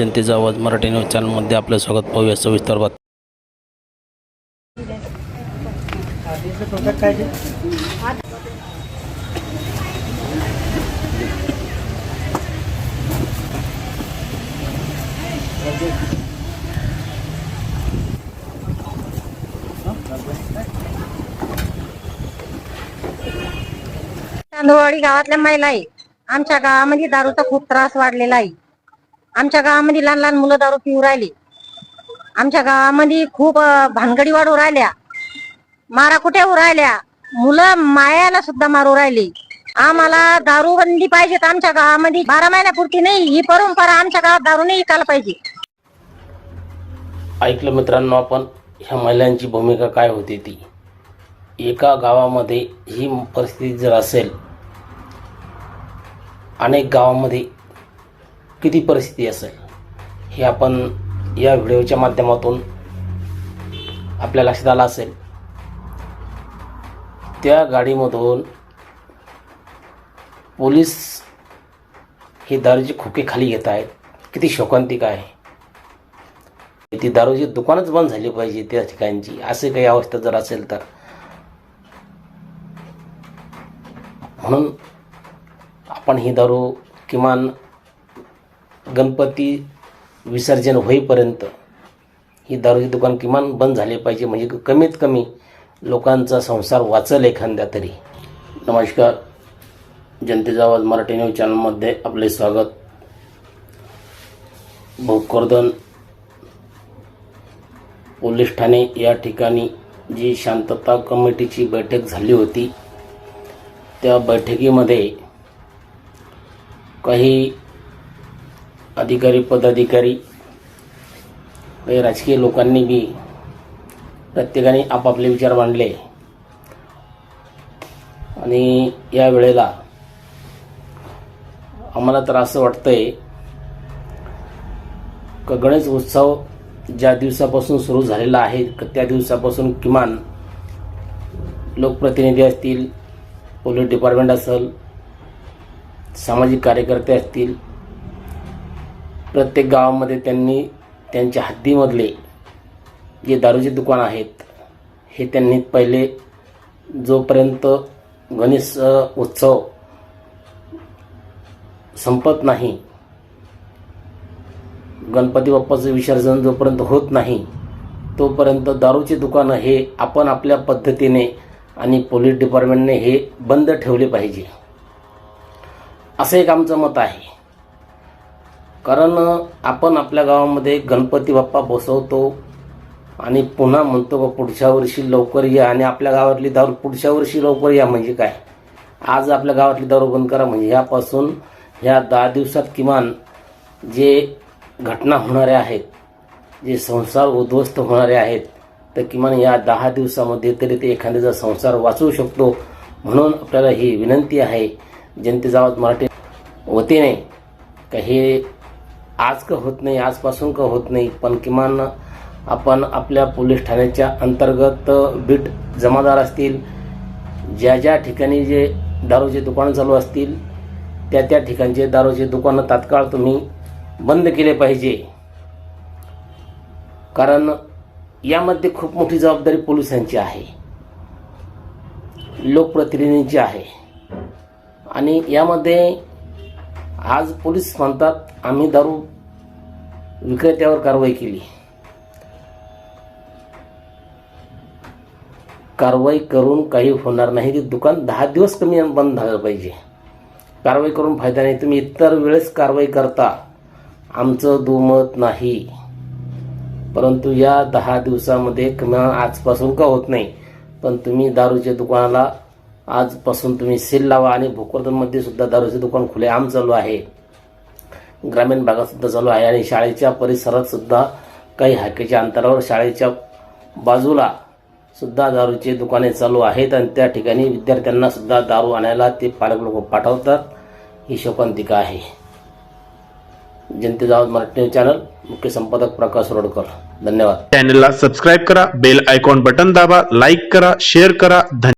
जनतेचा आवाज मराठी न्यूज चॅनलमध्ये आपलं स्वागत पाहूया सविस्तर बात तांदूळवाडी गावातल्या महिला आहे आमच्या गावामध्ये दारूचा खूप त्रास वाढलेला आहे. आमच्या गावामध्ये लहान लहान मुलं दारू पिऊ राहिली. आमच्या गावामध्ये खूप भानगडी वाढू राहिल्या. मारा कुठे होऊ राहिल्या? मुलं मायाला सुद्धा मारू राहिली. आम्हाला दारू बंदी पाहिजे तर आमच्या गावामध्ये. बारा महिन्यापुरती नाही ही परंपरा आमच्या गावात दारू नाही विकायला पाहिजे. ऐकलं मित्रांनो आपण ह्या महिलांची भूमिका काय होती ती? एका गावामध्ये ही परिस्थिती जर असेल अनेक गावामध्ये किती परिस्थिती असेल हे आपण या व्हिडिओच्या माध्यमातून आपल्या लक्षात आलं असेल. त्या गाडीमधून पोलीस हे दारूचे खोके खाली घेत आहेत. किती शोकांतिक आहे. ती दारूची दुकानच बंद झाली पाहिजे त्या ठिकाणची असे काही अवस्था जर असेल तर. म्हणून आपण ही दारू किमान गणपती विसर्जन होईपर्यंत ही दारूची दुकान किमान बंद झाले पाहिजे. म्हणजे कमीत कमी लोकांचा संसार वाचल एखाद्या तरी. नमस्कार. जनतेचा आवाज मराठी न्यूज चॅनलमध्ये आपले स्वागत. भोकरदन पोलीस ठाणे या ठिकाणी जी शांतता कमिटीची बैठक झाली होती त्या बैठकीमध्ये काही अधिकारी पदाधिकारी राजकीय लोकांनी बी प्रत्येकाने आपापले विचार मांडले. आणि या वेळेला आम्हाला तर असं वाटतंय का गणेश उत्सव ज्या दिवसापासून सुरू झालेला आहे त्या दिवसापासून किमान लोकप्रतिनिधी असतील पोलीस डिपार्टमेंट असेल सामाजिक कार्यकर्ते असतील प्रत्येक गावामध्ये त्यांनी त्यांच्या हद्दीमधले जे दारूचे दुकान आहेत हे त्यांनी पहिले जोपर्यंत गणेश उत्सव संपत नाही गणपती बाप्पाचं विसर्जन जोपर्यंत होत नाही तोपर्यंत दारूची दुकानं हे आपण आपल्या पद्धतीने आणि पोलीस डिपार्टमेंटने हे बंद ठेवले पाहिजे. असं एक आमचं मत आहे. कारण आपण आपल्या गावामध्ये गणपती बाप्पा बसवतो आणि पुन्हा म्हणतो का पुढच्या वर्षी लवकर या आणि आपल्या गावातली दारू पुढच्या वर्षी लवकर या म्हणजे काय? आज आपल्या गावातली दारू बंद करा म्हणजे ह्यापासून ह्या दहा दिवसात किमान जे घटना होणाऱ्या आहेत जे संसार उद्ध्वस्त होणारे आहेत तर किमान या दहा दिवसामध्ये तरी ते एखाद्याचा संसार वाचवू शकतो. म्हणून आपल्याला ही विनंती आहे जनतेजावत मराठी वतीने का हे आज का होत नाही आजपासून का होत नाही पण किमान आपण आपल्या पोलीस ठाण्याच्या अंतर्गत बीट जमादार असतील ज्या ज्या ठिकाणी जे दारूचे दुकानं चालू असतील त्या त्या ठिकाणचे दारूचे दुकानं तात्काळ तुम्ही बंद केले पाहिजे. कारण यामध्ये खूप मोठी जबाबदारी पोलिसांची आहे. लोकप्रतिनिधींची आहे. आणि यामध्ये आज पोलीस म्हणतात आम्ही दारू विक्रेत्यावर कारवाई केली. कारवाई करून काही होणार नाही. ते दुकान दहा दिवस कमी बंद झालं पाहिजे. कारवाई करून फायदा नाही. तुम्ही इतर वेळेस कारवाई करता. आमचं दुमत नाही. परंतु या दहा दिवसामध्ये किमान आजपासून का होत नाही? पण तुम्ही दारूच्या दुकानाला आजपासून तुम्ही सेल लावा आणि भोकरदनमध्ये सुद्धा दारूचे दुकान खुले आम चालू आहे. ग्रामीण भागात सुद्धा चालू आहे आणि शाळेच्या परिसरात सुद्धा काही हाकेच्या अंतरावर शाळेच्या बाजूला सुद्धा दारूचे दुकाने चालू आहेत आणि त्या ठिकाणी विद्यार्थ्यांना सुद्धा दारू आणायला ते पालक लोक पाठवतात. ही शोकांतिका आहे. जनतेचा आवाज मराठी न्यूज चॅनल मुख्य संपादक प्रकाश रोडकर. धन्यवाद. चॅनलला सबस्क्राईब करा बेल आयकॉन बटन दाबा लाईक करा शेअर करा. धन्यवाद